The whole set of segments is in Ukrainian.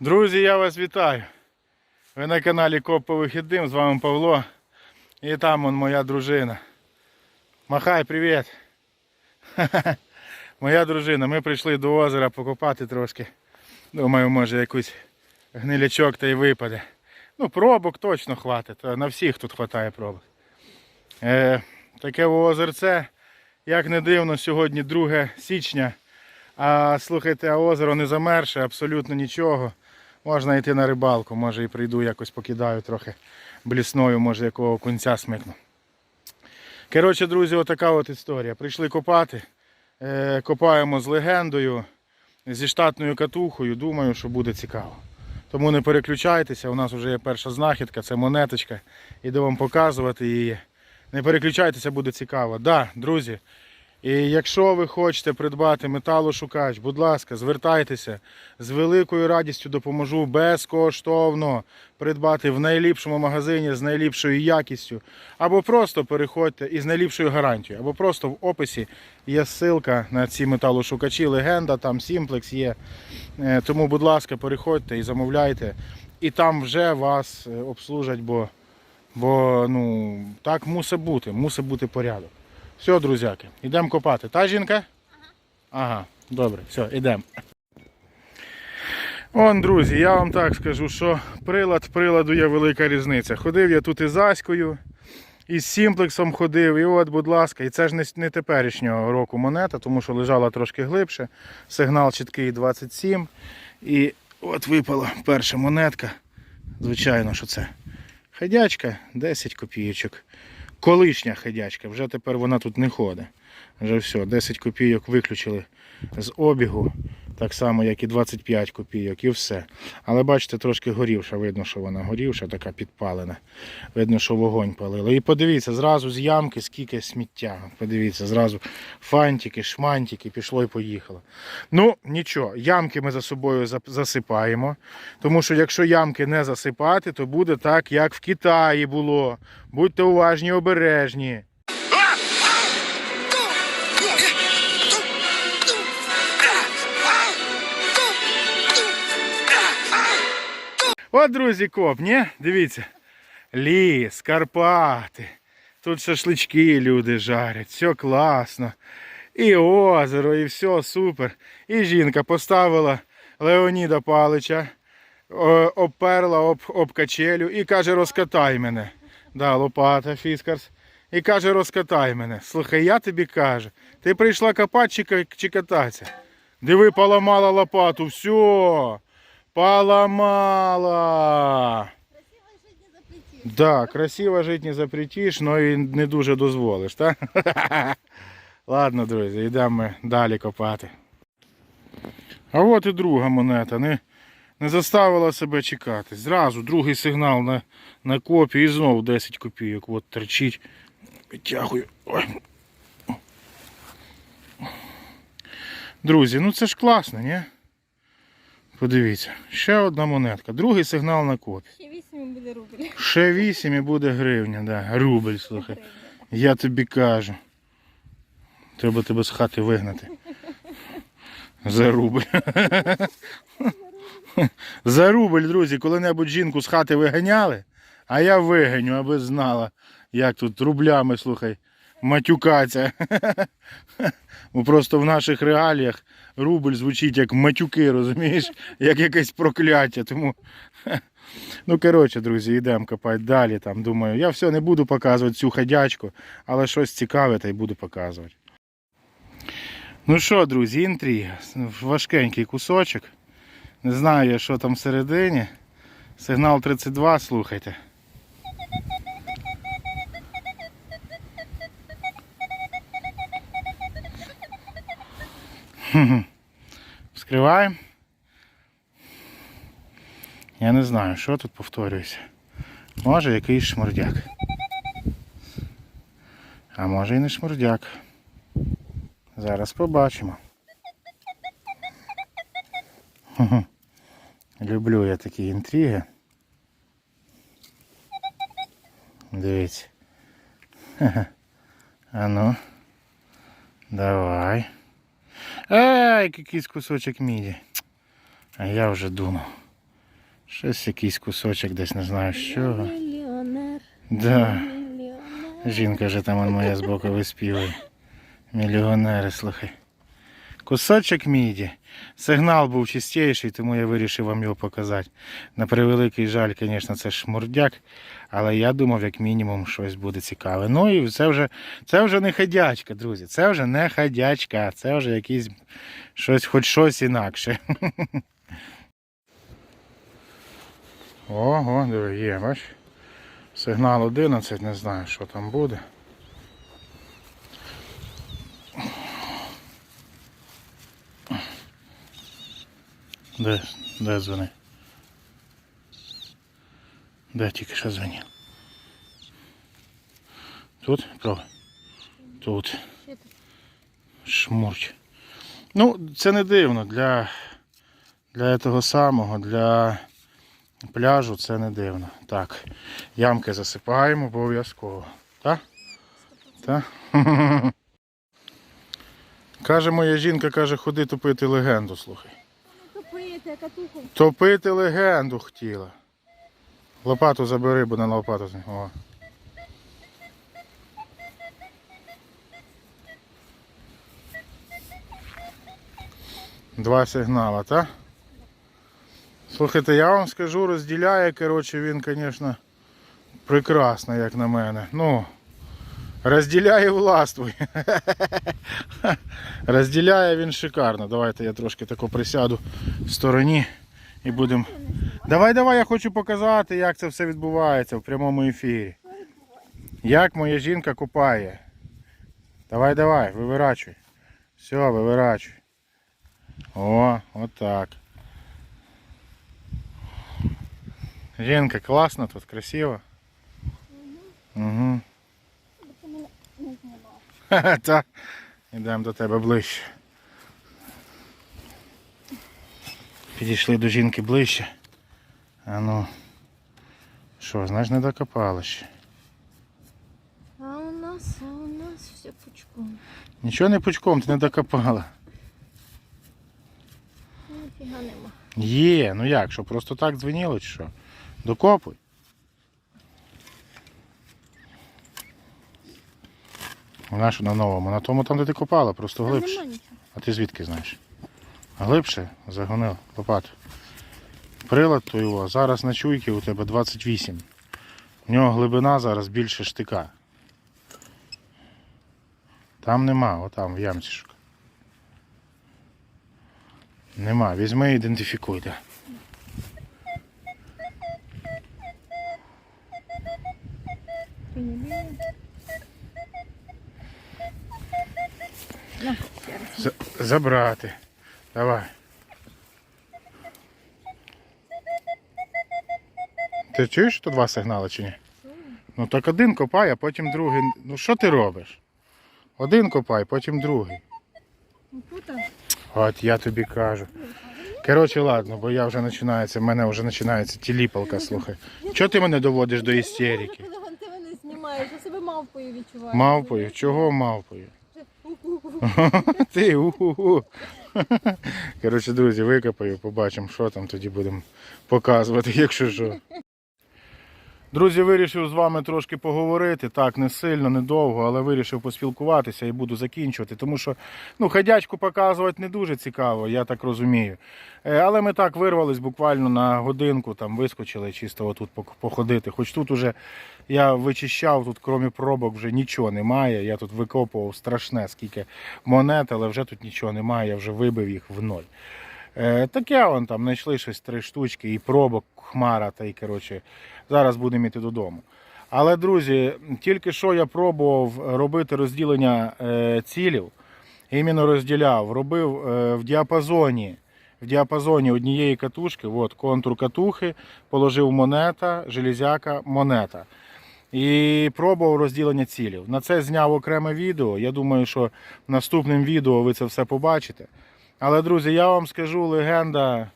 Друзі, я вас вітаю. Ви на каналі Коп по вихідним, з вами Павло. І там он моя дружина. Махай, привіт. Моя дружина. Ми прийшли до озера покопати трошки. Думаю, може якийсь гнилячок та й випаде. Ну, пробок точно хватить. На всіх тут хватає пробок. Е, таке озерце, як не дивно, сьогодні 2 січня. А слухайте, а озеро не замерше, абсолютно нічого. Можна йти на рибалку, може і прийду якось покидаю трохи блісною, може якого кунця смикну. Коротше, друзі, отака от історія. Прийшли копати. Е, копаємо з легендою, зі штатною катухою. Думаю, що буде цікаво. Тому не переключайтеся, у нас вже є перша знахідка, це монеточка. Іду вам показувати її. Не переключайтеся, буде цікаво. Да, друзі. І якщо ви хочете придбати металошукач, будь ласка, звертайтеся. З великою радістю допоможу безкоштовно придбати в найліпшому магазині з найліпшою якістю. Або просто переходьте із найліпшою гарантією, або просто в описі є ссылка на ці металошукачі, легенда, там Simplex є. Е, Тому, будь ласка, переходьте і замовляйте. І там вже вас е, обслужать, бо, бо ну, так мусить бути, мусить бути порядок. Все, друзяки, йдемо копати. Та жінка? Ага, добре, все, йдемо. Он, друзі, я вам так скажу, що прилад приладу є велика різниця. Ходив я тут із Аською, і з Сімплексом ходив, і от, будь ласка, і це ж не теперішнього року монета, тому що лежала трошки глибше. Сигнал чіткий 27. І от випала перша монетка. Звичайно, що це ходячка 10 копійочок. Колишня ходячка, вже тепер вона тут не ходить. Вже все, 10 копійок виключили з обігу, так само, як і 25 копійок, і все. Але бачите, трошки горівша, видно, що вона горівша, така підпалена. Видно, що вогонь палила. І подивіться, зразу з ямки скільки сміття. Подивіться, зразу фантики, шмантики, пішло і поїхало. Ну, нічого, ямки ми за собою засипаємо. Тому що якщо ямки не засипати, то буде так, як в Китаї було. Будьте уважні, обережні. От, друзі, коп, ні? Дивіться. Ліс, Карпати. Тут шашлички люди жарять, все класно. І озеро, і все супер. І жінка поставила Леоніда Палича, обперла об, об качелю і каже, розкатай мене. Да, лопата, фіскарс. І каже, розкатай мене. Слухай, я тобі кажу, ти прийшла копати чи кататися? Диви, поламала лопату, все. Поламала. Да, красиво жити не запретиш, але і не дуже дозволиш, так? Ладно, друзі, йдемо ми далі копати. А от і друга монета. Не, не заставила себе чекати. Зразу другий сигнал на, на копі і знову 10 копійок. От торчить. Витягую. Ой. Друзі, ну це ж класно, ні? Подивіться, ще одна монетка. Другий сигнал на копі. Ще вісім буде рубль. Ще 8 і буде гривня, да. Рубль, слухай. Я тобі кажу. Треба тебе з хати вигнати. За рубль. За рубль, друзі, коли-небудь жінку з хати виганяли, а я виганю, аби знала, як тут рублями, слухай, матюкаться. Бо просто в наших реаліях рубль звучить як матюки, розумієш, як якесь прокляття. Тому Ну, коротше, друзі, йдемо копати далі. Там, думаю, я все не буду показувати цю ходячку, але щось цікаве та й буду показувати. Ну що, друзі, інтрига. Важкенький кусочок. Не знаю що там всередині. Сигнал 32, слухайте. Вскриваємо. Я не знаю, що тут повторюється. Може якийсь шмурдяк. А може і не шмурдяк. Зараз побачимо. Люблю я такі інтриги. Дивіться. Хе-хе. А ну. Давай. Ай, якийсь кусочок міді. А я вже думав. Щось якийсь кусочок десь не знаю що. Мільйонер. Да. Мільйонер. Жінка вже там моя збоку виспівує. Мільйонери, слухай. Кусочок міді. Сигнал був чистіший, тому я вирішив вам його показати. На превеликий жаль, звісно, це шмурдяк, але я думав, як мінімум, щось буде цікаве. Ну і це вже, це вже не ходячка, друзі. Це вже не ходячка, це вже якийсь щось, хоч щось інакше. Ого, є, бач. Сигнал 11, не знаю, що там буде. Де, де дзвони? Де тільки що дзвонив? Тут? Про. Тут. Шмурч. Ну, це не дивно. Для, для того самого, для пляжу це не дивно. Так, ямки засипаємо обов'язково. Так? Так? Каже моя жінка, каже, ходи топити легенду, слухай. Топити легенду хотіла. Лопату забери, бо на лопату. О. Два сигнала, так? Слухайте, я вам скажу, розділяє, коротше, він, звісно, прекрасно, як на мене. Ну, розділяє властвує. Розділяє він шикарно. Давайте я трошки тако присяду в стороні і будемо. Давай, давай, я хочу показати, як це все відбувається в прямому ефірі. Як моя жінка купає. Давай, давай, виворачуй. Все, виворачуй. О, отак. Жінка, класно тут, красиво. Угу. Ти мене не знімав. Та. Йдемо до тебе ближче. Підійшли до жінки ближче. А ну. Що, знаєш, не докопали ще. А у нас, а у нас все пучком. Нічого не пучком, ти не докопала. Ніфіга нема. Є, ну як, що просто так дзвеніло чи що? Докопуй. Вона що на новому, на тому там, де ти копала, просто глибше. А ти звідки знаєш? Глибше загонив лопату. Прилад то його. Зараз на чуйки у тебе 28. В нього глибина зараз більше штика. Там нема, отам в ямці шукай. Нема. Візьми і ідентифікуй. де. Ти не бігай. На. З- Забрати. Давай. Ти чуєш, що два сигнали чи ні? Ну так один копай, а потім другий. Ну що ти робиш? Один копай, потім другий. От я тобі кажу. Коротше, ладно, бо я вже починається, в мене вже починається тіліпалка, слухай. Чого ти мене доводиш до істерики? Ти мене знімаєш, я себе мавпою відчуваю. Мавпою? Чого мавпою? У-у-у. Ти у-ху-ху. Коротше, друзі, викопаю, побачимо, що там тоді будемо показувати, якщо що. Друзі, вирішив з вами трошки поговорити. Так, не сильно, не довго, але вирішив поспілкуватися і буду закінчувати. Тому що ну, ходячку показувати не дуже цікаво, я так розумію. Е, Але ми так вирвались буквально на годинку, там вискочили чисто отут походити. Хоч тут уже я вичищав, тут крім пробок вже нічого немає. Я тут викопував страшне, скільки монет, але вже тут нічого немає, я вже вибив їх в ноль. Е, таке вон там знайшли щось три штучки і пробок хмара, та й коротше, зараз будемо йти додому. Але, друзі, тільки що я пробував робити розділення е, цілів, іменно розділяв, робив е, в діапазоні. В діапазоні однієї катушки, от контур катухи, положив монета, железяка, монета. І пробував розділення цілів. На це зняв окреме відео. Я думаю, що наступним відео ви це все побачите. Але, друзі, я вам скажу, легенда,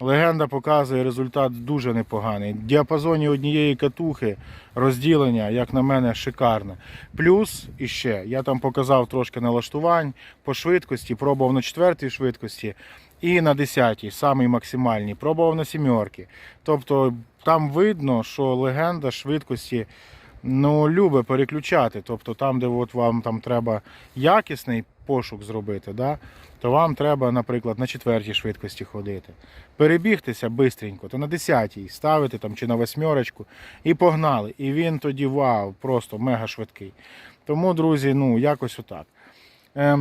легенда показує результат дуже непоганий. В діапазоні однієї катухи розділення, як на мене, шикарне. Плюс іще, я там показав трошки налаштувань по швидкості, пробував на четвертій швидкості. і на 10, самий максимальний. Пробував на сімерки. Тобто там видно, що легенда швидкості ну, любить переключати. Тобто там, де от вам там треба якісний пошук зробити, да, то вам треба, наприклад, на четвертій швидкості ходити. Перебігтися бистренько, то на 10 ставити там чи на восьмерочку і погнали. І він тоді вау, просто мега швидкий. Тому, друзі, ну якось отак. Е,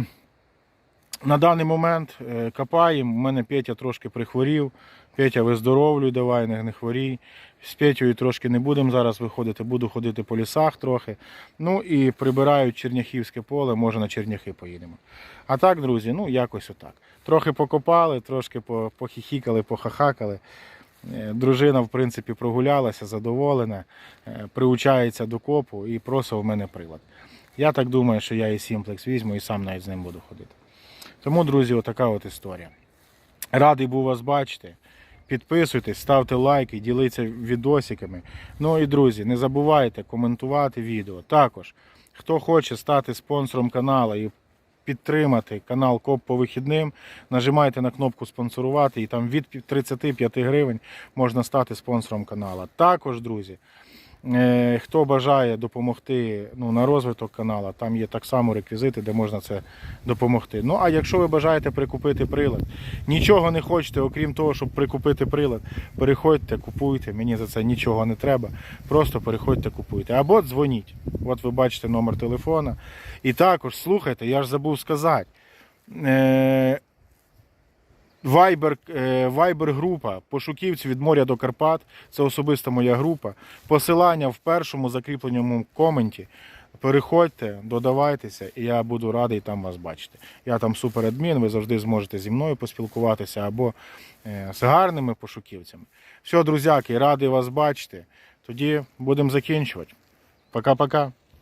на даний момент е, копаємо. У мене Петя трошки прихворів. Петя, виздоровлюй, давай, не, не хворій. З Петєю трошки не будемо зараз виходити, буду ходити по лісах трохи. Ну і прибирають Черняхівське поле, може на Черняхи поїдемо. А так, друзі, ну якось отак. Трохи покопали, трошки по- похихікали, похахакали. Е, Дружина, в принципі, прогулялася, задоволена, е, приучається до копу і просить у мене прилад. Я так думаю, що я і Сімплекс візьму і сам навіть з ним буду ходити. Тому, друзі, отака от історія. Радий був вас бачити. Підписуйтесь, ставте лайки, діліться відосиками. Ну і друзі, не забувайте коментувати відео. Також, хто хоче стати спонсором каналу і підтримати канал Коп по вихідним, нажимайте на кнопку спонсорувати і там від 35 гривень можна стати спонсором каналу. Також, друзі, хто бажає допомогти ну, на розвиток каналу, там є так само реквізити, де можна це допомогти. Ну а якщо ви бажаєте прикупити прилад, нічого не хочете, окрім того, щоб прикупити прилад, переходьте, купуйте. Мені за це нічого не треба. Просто переходьте, купуйте. Або дзвоніть. От ви бачите номер телефона. І також слухайте, я ж забув сказати. Вайбер, е, Вайбер група пошуківці від моря до Карпат. Це особиста моя група. Посилання в першому закріпленому коменті. Переходьте, додавайтеся, і я буду радий там вас бачити. Я там суперадмін, ви завжди зможете зі мною поспілкуватися або е, з гарними пошуківцями. Все, друзяки, радий вас бачити. Тоді будемо закінчувати. Пока-пока.